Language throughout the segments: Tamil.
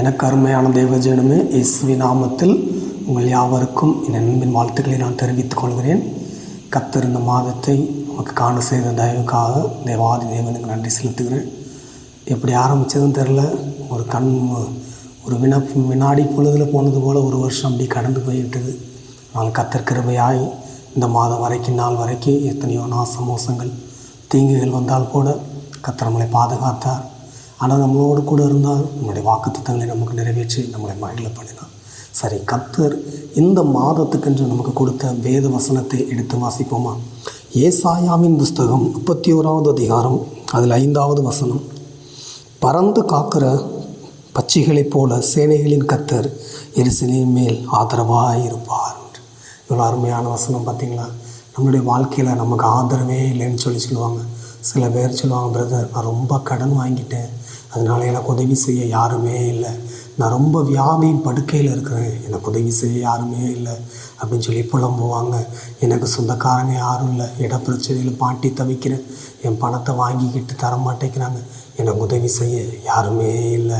எனக்கு அருமையான தேவஜனமே இயேசுவி நாமத்தில் உங்கள் யாவருக்கும் என் அன்பின் வாழ்த்துக்களை நான் தெரிவித்துக் கொள்கிறேன். கத்தர் இந்த மாதத்தை நமக்கு காண செய்த தயவுக்காக தேவாதி தேவனுக்கு நன்றி செலுத்துகிறேன். எப்படி ஆரம்பித்ததுன்னு தெரில ஒரு கண் ஒரு வினா வினாடி பொழுதில் போனது போல் ஒரு வருஷம் அப்படி கடந்து போய்விட்டது. ஆனால் கத்தர் இந்த மாதம் வரைக்கும் நாள் வரைக்கும் எத்தனையோ நாச மோசங்கள் தீங்குகள் வந்தால் கூட கத்தர் பாதுகாத்தார். ஆனால் நம்மளோடு கூட இருந்தால் நம்முடைய வாக்குத்தத்தங்களை நமக்கு நிறைவேற்றி நம்மளை மகிழ பண்ணினார் சரி கத்தர் இந்த மாதத்துக்கென்று நமக்கு கொடுத்த வேத வசனத்தை எடுத்து வாசிப்போமா? ஏசாயாவின் புஸ்தகம் முப்பத்தி ஓராவது அதிகாரம் அதில் ஐந்தாவது வசனம். பறந்து காக்கிற பச்சிகளைப் போல சேனைகளின் கத்தர் எரிசிலின் மேல் ஆதரவாக இருப்பார் இவ்வளோ அருமையான வசனம் பார்த்தீங்களா? நம்மளுடைய வாழ்க்கையில் நமக்கு ஆதரவே இல்லைன்னு சொல்லி சொல்லுவாங்க. சில பேர் சொல்லுவாங்க பிரதர் நான் ரொம்ப கடன் வாங்கிட்டேன். அதனால் எனக்கு உதவி செய்ய யாருமே இல்லை. நான் ரொம்ப வியாதியின் படுக்கையில் இருக்கிறேன். எனக்கு உதவி செய்ய யாருமே இல்லை அப்படின்னு சொல்லி புலம்புவாங்க. எனக்கு சொந்தக்காரங்க யாரும் இல்லை. இடப்பிரச்சனையில் பாட்டி தவிக்கிறேன். என் பணத்தை வாங்கிக்கிட்டு தர மாட்டேங்கிறாங்க. எனக்கு உதவி செய்ய யாருமே இல்லை.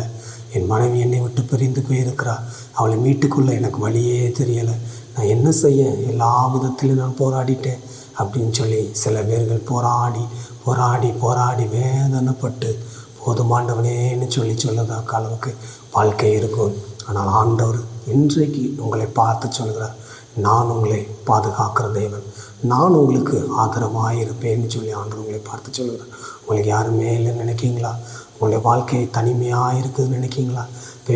என் மனைவி என்னை விட்டு பிரிந்து போயிருக்கிறாள் அவளை மீட்டுக்குள்ள எனக்கு வழியே தெரியலை. நான் என்ன செய்ய? எல்லா விதத்திலும் நான் போராடிட்டேன் அப்படின்னு சொல்லி சில பேர்கள் போராடி போராடி போராடி வேதனைப்பட்டு போதுமாண்டவனேன்னு சொல்லி சொல்லதாக்க அளவுக்கு வாழ்க்கை இருக்கும். ஆனால் ஆண்டவர் இன்றைக்கு உங்களை பார்த்து சொல்கிறார் நான் உங்களை பாதுகாக்கிற தேவன். நான் உங்களுக்கு ஆதரவாக இருப்பேன்னு சொல்லி ஆண்டவர் உங்களை பார்த்து சொல்கிறார் உங்களுக்கு யாருமே இல்லைன்னு நினைக்கிங்களா? உங்களுடைய வாழ்க்கை தனிமையாக இருக்குதுன்னு நினைக்கிங்களா? இப்போ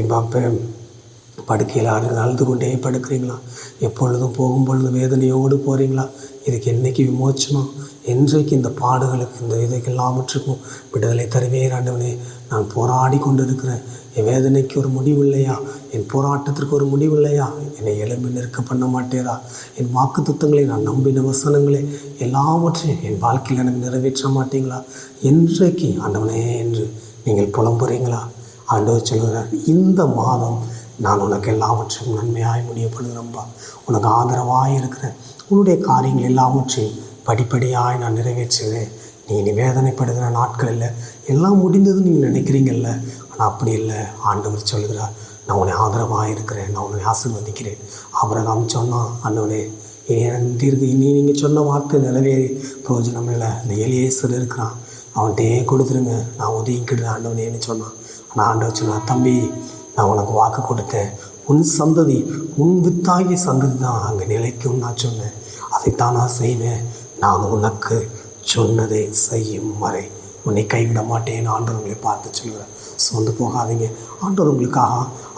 படுக்கையில் அழுது அழுது கொண்டே படுக்கிறீங்களா? எப்பொழுதும் போகும்பொழுது வேதனையோடு போகிறீங்களா இதுக்கு என்றைக்கு விமோச்சனம் என்றைக்கு இந்த பாடுகளுக்கு இந்த இதுக்கு எல்லாவற்றுக்கும் விடுதலை தருவேன் ஆண்டவனே நான் போராடி கொண்டு இருக்கிறேன் என் வேதனைக்கு ஒரு முடிவு இல்லையா என் போராட்டத்திற்கு ஒரு முடிவு இல்லையா என்னை எலும்பி நிற்க பண்ண மாட்டேரா? என் வாக்கு தத்துவங்களை நான் நம்பின வசனங்களே எல்லாவற்றையும் என் வாழ்க்கையில் எனக்கு நிறைவேற்ற மாட்டீங்களா? என்றைக்கு ஆண்டவனே என்று நீங்கள் புலம்புறீங்களா? ஆண்டவர் சொல்கிறார் இந்த மாதம் நான் உனக்கு எல்லாவற்றையும் நன்மையாய் முடியப்படுகிறேன்பா உனக்கு ஆதரவாக இருக்கிறேன் உன்னுடைய காரியங்கள் எல்லாவற்றையும் படிப்படியாய் நான் நிறைவேற்றுவேன் நீ நீ வேதனைப்படுகிற நாட்கள் இல்லை. எல்லாம் முடிந்ததுன்னு நீங்கள் நினைக்கிறீங்கல்ல? ஆனால் அப்படி இல்லை. ஆண்டவர் சொல்கிறார் நான் உன்னை ஆதரவாக இருக்கிறேன். நான் உன்னை ஆசீர்வதிக்கிறேன். அபிரகாம் சொன்னான் அண்ணனே இனி எனக்கு தீர்க்கு இனி நீங்கள் சொன்ன வார்த்தை நிறைவேறி பிரயோஜனம் இல்லை. இந்த எலியேசர் இருக்கிறான். அவன்கிட்டயே கொடுத்துருங்க நான் ஒதுங்கிக்கிடுறேன் ஆண்டவனேன்னு சொன்னான். ஆனால் ஆண்டவர் சொன்னான் தம்பி நான் உனக்கு வாக்கு கொடுத்தேன். உன் சந்ததி உன் வித்தாகிய சந்ததி தான் அங்கே நிலைக்கும் நான் சொன்னேன். அதைத்தான் நான் செய்வேன்? நான் உனக்கு சொன்னதை செய்யும் வரை உன்னை கைவிட மாட்டேன்னு ஆண்டவர் பார்த்து சொல்கிறேன் சொந்து போகாதீங்க. ஆண்டவர் உங்களுக்காக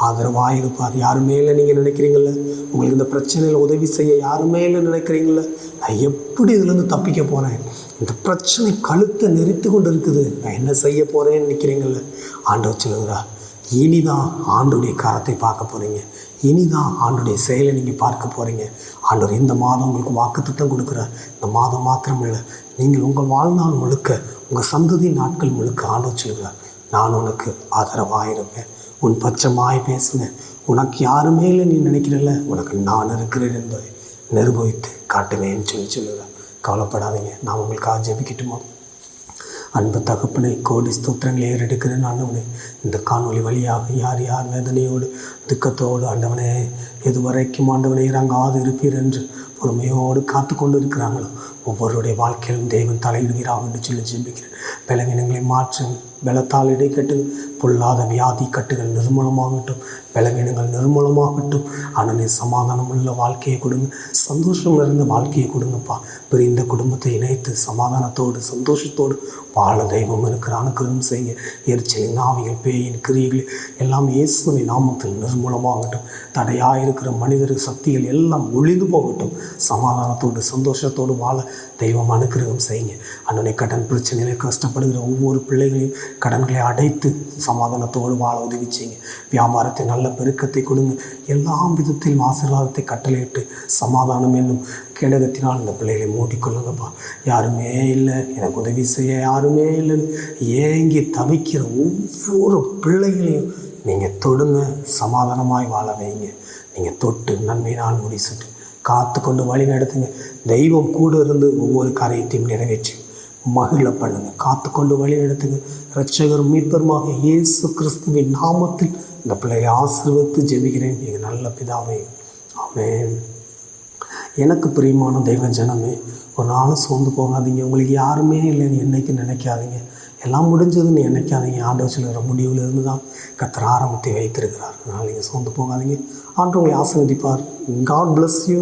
ஆதரவாக இருப்பார். யாருமே இல்லை நீங்கள் நினைக்கிறீங்கள உங்களுக்கு இந்த பிரச்சனையில் உதவி செய்ய யாருமே இல்லை நினைக்கிறீங்கள நான் எப்படி இதுலேருந்து தப்பிக்க போகிறேன் இந்த பிரச்சனை கழுத்தை நெறித்து கொண்டு இருக்குது நான் என்ன செய்ய போகிறேன்னு நினைக்கிறீங்கள ஆண்டவர் சொல்லுகிறார். இனிதான் ஆண்டுடைய காரத்தை பார்க்க போகிறீங்க இனிதான் ஆண்டுடைய செயலை நீங்கள் பார்க்க போகிறீங்க ஆண்டவர் இந்த மாதம் உங்களுக்கு வாக்குத்திட்டம் கொடுக்குறார். இந்த மாதம் மாத்திரம் இல்லை நீங்கள் உங்கள் வாழ்நாள் முழுக்க உங்கள் சந்ததி நாட்கள் முழுக்க ஆலோசிக்கிறார் நான் உனக்கு ஆதரவாயிருப்பேன் உன் பச்சமாய் பேசுவேன் உனக்கு யாருமே இல்லை நீ நினைக்கிறல்ல. உனக்கு நான் இருக்கிறேன் என்பதை நிர்வகித்து காட்டுவேன்னு சொல்லி சொல்லுவேன் கவலைப்படாதீங்க. நான் உங்களுக்காக ஜெபிக்கட்டுமா? அன்பு தகப்பனை கோடி ஸ்தோத்திரங்களை ஏறெடுக்கிறேன் ஆண்டவனே இந்த காணொளி வழியாக யார் யார் வேதனையோடு துக்கத்தோடு ஆண்டவனே எதுவரைக்கும் ஆண்டவனை இறங்காது இருப்பீர் என்று பொறுமையோடு காத்து கொண்டு இருக்கிறாங்களோ ஒவ்வொருடைய வாழ்க்கையிலும் தெய்வம் தலையிடுவீராக என்று சொல்லி ஜெபிக்கிறேன். பலவீனங்களை மாற்று பலத்தால் இடைக்கட்டு பொல்லாத வியாதி கட்டுகள் நிர்மூலமாகட்டும் பலவீனங்கள் நிர்மூலமாகட்டும். ஆனால் சமாதானம் உள்ள வாழ்க்கையை கொடுங்க. சந்தோஷம் நிறைந்த வாழ்க்கையை கொடுங்கப்பா. பிரிந்த குடும்பத்தை இணைத்து சமாதானத்தோடு சந்தோஷத்தோடு வாழ தெய்வம் இருக்கிற அனுக்கிரகம் செய்யுங்க. எரிச்சலின் ஆவிகள் பேயின் கிரியைகள் எல்லாம் இயேசுவை நாமத்தில் நிர்மூலமாகட்டும். தடையாக இருக்கிற மனிதர் சக்திகள் எல்லாம் ஒளிந்து போகட்டும். சமாதானத்தோடு சந்தோஷத்தோடு வாழ தெய்வம் அனுக்கிரகம் செய்யுங்க. அண்ணனை கடன் பிரச்சனையில் கஷ்டப்படுகிற ஒவ்வொரு பிள்ளைகளையும் கடன்களை அடைத்து சமாதானத்தோடு வாழ உதவி செய்யுங்க. வியாபாரத்தை நல்ல பெருக்கத்தை கொடுங்க. எல்லா விதத்திலும் ஆசீர்வாதத்தை கட்டளையிட்டு சமாதானம் என்னும் கேடகத்தினால் இந்த பிள்ளைகளை மூடிக்கொள்ளுங்கப்பா. யாருமே இல்லை. எனக்கு உதவி செய்ய யாருமே இல்லைன்னு ஏங்கி தவிக்கிற ஒவ்வொரு பிள்ளைகளையும் நீங்கள் தொடுங்க. சமாதானமாய் வாழ வைங்க. நீங்கள் தொட்டு நன்மையினால் முடிச்சுட்டு காத்து கொண்டு வழி நடத்துங்க. தெய்வம் கூட இருந்து ஒவ்வொரு காரியத்தையும் நிறைவேற்றி மகிழ பண்ணுங்க. காத்துக்கொண்டு வழி எடுத்துங்க ரட்சகர் மீட்பருமாக இயேசு கிறிஸ்துவின் நாமத்தில் இந்த பிள்ளையை ஆசீர்வதித்து ஜெபிக்கிறேன். எங்கள் நல்ல பிதாவே. ஆமேன். எனக்கு பிரியமான தெய்வ ஜனமே ஒரு நாளும் சோர்ந்து போகாதீங்க. உங்களுக்கு யாருமே இல்லைன்னு என்றைக்கு நினைக்காதீங்க. எல்லாம் முடிஞ்சதுன்னு நினைக்காதீங்க. ஆண்டவர் சொல்லுற முடிவில் இருந்து தான் கத்தர் ஆரம்பத்தை வைத்திருக்கிறார். அதனால் நீங்கள் சோர்ந்து போகாதீங்க. ஆண்டவங்களை உங்களை ஆசீர்வதிப்பார். God bless you